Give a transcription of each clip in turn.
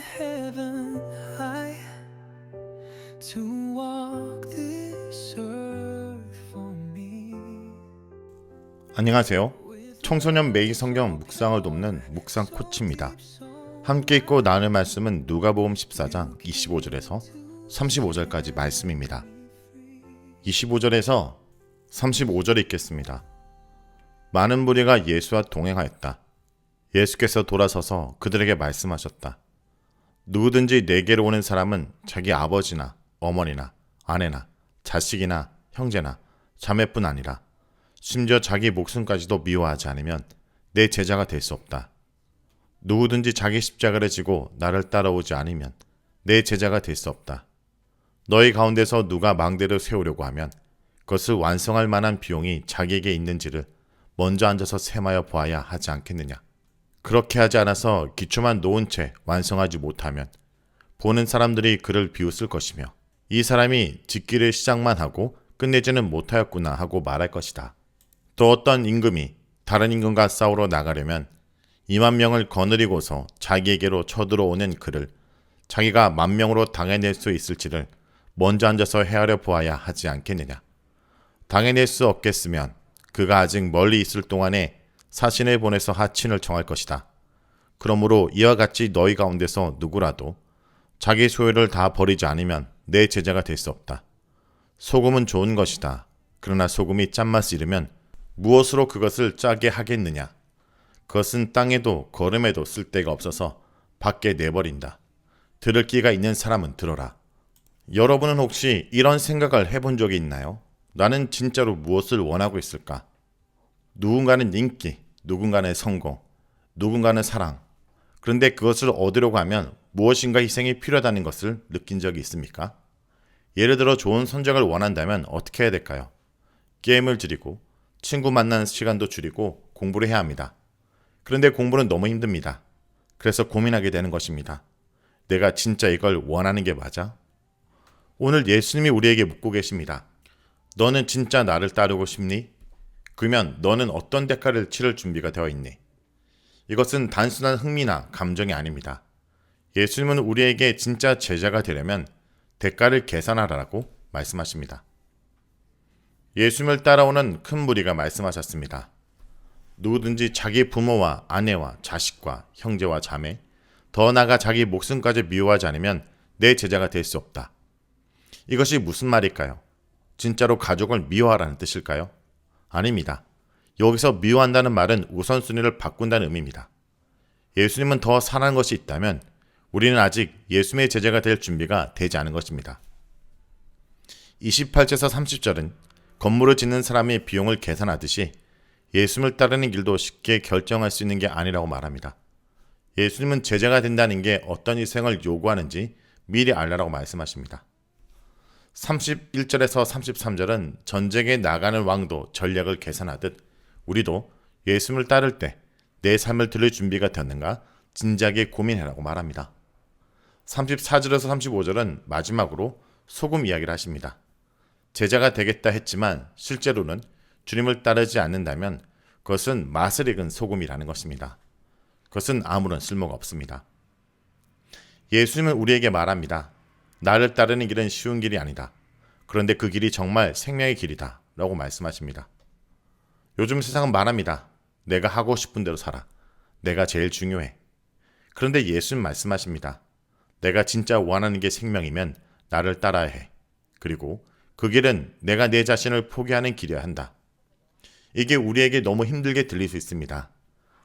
heaven high to walk this earth for me. 안녕하세요. 청소년 매기 성경 묵상을 돕는 묵상 코치입니다. 함께 읽고 나눌 말씀은 누가복음 14장 25절에서 35절까지 말씀입니다. 25절에서 35절에 읽겠습니다. 많은 무리가 예수와 동행하였다. 예수께서 돌아서서 그들에게 말씀하셨다. 누구든지 내게로 오는 사람은 자기 아버지나 어머니나 아내나 자식이나 형제나 자매뿐 아니라 심지어 자기 목숨까지도 미워하지 않으면 내 제자가 될 수 없다. 누구든지 자기 십자가를 지고 나를 따라오지 않으면 내 제자가 될 수 없다. 너희 가운데서 누가 망대를 세우려고 하면 그것을 완성할 만한 비용이 자기에게 있는지를 먼저 앉아서 셈하여 보아야 하지 않겠느냐. 그렇게 하지 않아서 기초만 놓은 채 완성하지 못하면 보는 사람들이 그를 비웃을 것이며 이 사람이 짓기를 시작만 하고 끝내지는 못하였구나 하고 말할 것이다. 또 어떤 임금이 다른 임금과 싸우러 나가려면 2만 명을 거느리고서 자기에게로 쳐들어오는 그를 자기가 만 명으로 당해낼 수 있을지를 먼저 앉아서 헤아려 보아야 하지 않겠느냐. 당해낼 수 없겠으면 그가 아직 멀리 있을 동안에 사신을 보내서 하친을 청할 것이다. 그러므로 이와 같이 너희 가운데서 누구라도 자기 소유를 다 버리지 않으면 내 제자가 될 수 없다. 소금은 좋은 것이다. 그러나 소금이 짠맛을 잃으면 무엇으로 그것을 짜게 하겠느냐? 그것은 땅에도 걸음에도 쓸데가 없어서 밖에 내버린다. 들을 끼가 있는 사람은 들어라. 여러분은 혹시 이런 생각을 해본 적이 있나요? 나는 진짜로 무엇을 원하고 있을까? 누군가는 인기, 누군가는 성공, 누군가는 사랑. 그런데 그것을 얻으려고 하면 무엇인가 희생이 필요하다는 것을 느낀 적이 있습니까? 예를 들어 좋은 성적을 원한다면 어떻게 해야 될까요? 게임을 줄이고 친구 만나는 시간도 줄이고 공부를 해야 합니다. 그런데 공부는 너무 힘듭니다. 그래서 고민하게 되는 것입니다. 내가 진짜 이걸 원하는 게 맞아? 오늘 예수님이 우리에게 묻고 계십니다. 너는 진짜 나를 따르고 싶니? 그러면 너는 어떤 대가를 치를 준비가 되어 있니? 이것은 단순한 흥미나 감정이 아닙니다. 예수님은 우리에게 진짜 제자가 되려면 대가를 계산하라고 말씀하십니다. 예수님을 따라오는 큰 무리가 말씀하셨습니다. 누구든지 자기 부모와 아내와 자식과 형제와 자매, 더 나아가 자기 목숨까지 미워하지 않으면 내 제자가 될 수 없다. 이것이 무슨 말일까요? 진짜로 가족을 미워하라는 뜻일까요? 아닙니다. 여기서 미워한다는 말은 우선순위를 바꾼다는 의미입니다. 예수님은 더 사랑하는 것이 있다면 우리는 아직 예수님의 제자가 될 준비가 되지 않은 것입니다. 28절에서 30절은 건물을 짓는 사람이 비용을 계산하듯이 예수님을 따르는 길도 쉽게 결정할 수 있는 게 아니라고 말합니다. 예수님은 제자가 된다는 게 어떤 희생을 요구하는지 미리 알라라고 말씀하십니다. 31절에서 33절은 전쟁에 나가는 왕도 전략을 계산하듯 우리도 예수님을 따를 때 내 삶을 들을 준비가 됐는가 진지하게 고민해라고 말합니다. 34절에서 35절은 마지막으로 소금 이야기를 하십니다. 제자가 되겠다 했지만 실제로는 주님을 따르지 않는다면 그것은 맛을 익은 소금이라는 것입니다. 그것은 아무런 쓸모가 없습니다. 예수님은 우리에게 말합니다. 나를 따르는 길은 쉬운 길이 아니다. 그런데 그 길이 정말 생명의 길이다. 라고 말씀하십니다. 요즘 세상은 말합니다. 내가 하고 싶은 대로 살아. 내가 제일 중요해. 그런데 예수님 말씀하십니다. 내가 진짜 원하는 게 생명이면 나를 따라야 해. 그리고 그 길은 내가 내 자신을 포기하는 길이어야 한다. 이게 우리에게 너무 힘들게 들릴 수 있습니다.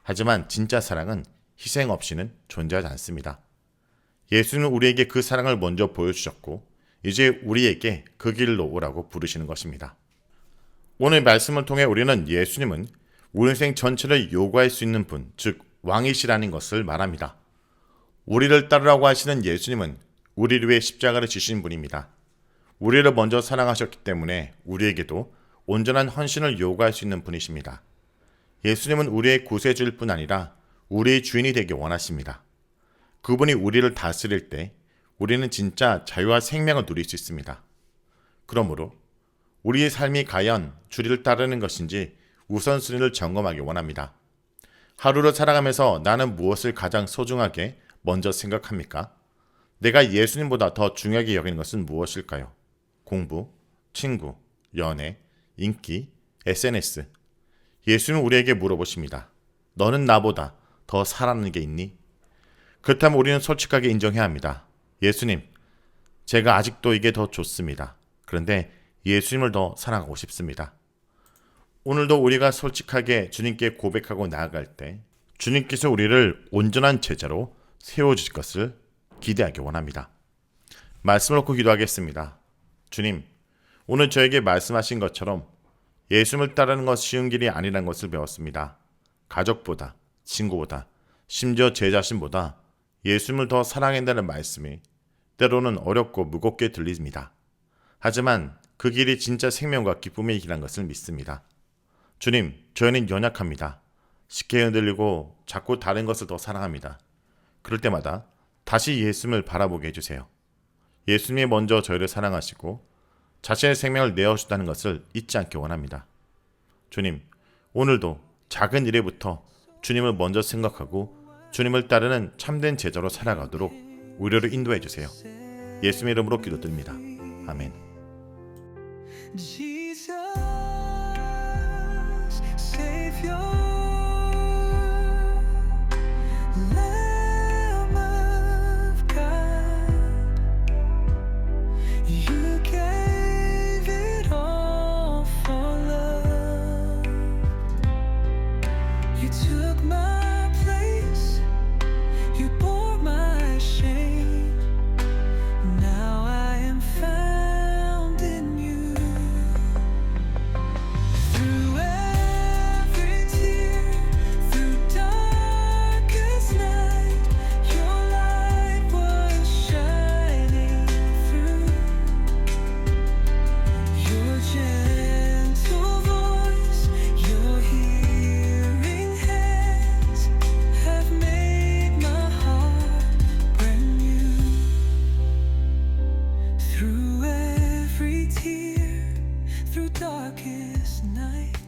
하지만 진짜 사랑은 희생 없이는 존재하지 않습니다. 예수는 우리에게 그 사랑을 먼저 보여주셨고, 이제 우리에게 그 길로 오라고 부르시는 것입니다. 오늘 말씀을 통해 우리는 예수님은 우리 인생 전체를 요구할 수 있는 분, 즉, 왕이시라는 것을 말합니다. 우리를 따르라고 하시는 예수님은 우리를 위해 십자가를 지신 분입니다. 우리를 먼저 사랑하셨기 때문에 우리에게도 온전한 헌신을 요구할 수 있는 분이십니다. 예수님은 우리의 구세주일 뿐 아니라 우리의 주인이 되기 원하십니다. 그분이 우리를 다스릴 때 우리는 진짜 자유와 생명을 누릴 수 있습니다. 그러므로 우리의 삶이 과연 주리를 따르는 것인지 우선순위를 점검하기 원합니다. 하루를 살아가면서 나는 무엇을 가장 소중하게 먼저 생각합니까? 내가 예수님보다 더 중요하게 여기는 것은 무엇일까요? 공부, 친구, 연애, 인기, SNS. 예수님은 우리에게 물어보십니다. 너는 나보다 더 사랑하는 게 있니? 그렇다면 우리는 솔직하게 인정해야 합니다. 예수님, 제가 아직도 이게 더 좋습니다. 그런데 예수님을 더 사랑하고 싶습니다. 오늘도 우리가 솔직하게 주님께 고백하고 나아갈 때 주님께서 우리를 온전한 제자로 세워주실 것을 기대하기 원합니다. 말씀을 놓고 기도하겠습니다. 주님, 오늘 저에게 말씀하신 것처럼 예수님을 따르는 것이 쉬운 길이 아니라는 것을 배웠습니다. 가족보다, 친구보다, 심지어 제 자신보다 예수님을 더 사랑한다는 말씀이 때로는 어렵고 무겁게 들립니다. 하지만 그 길이 진짜 생명과 기쁨의 길이라는 것을 믿습니다. 주님, 저희는 연약합니다. 쉽게 흔들리고 자꾸 다른 것을 더 사랑합니다. 그럴 때마다 다시 예수님을 바라보게 해주세요. 예수님이 먼저 저희를 사랑하시고 자신의 생명을 내어주다는 것을 잊지 않기 원합니다. 주님, 오늘도 작은 일에부터 주님을 먼저 생각하고 주님을 따르는 참된 제자로 살아가도록 우리를 인도해 주세요. 예수의 이름으로 기도드립니다. 아멘. You took my darkest night.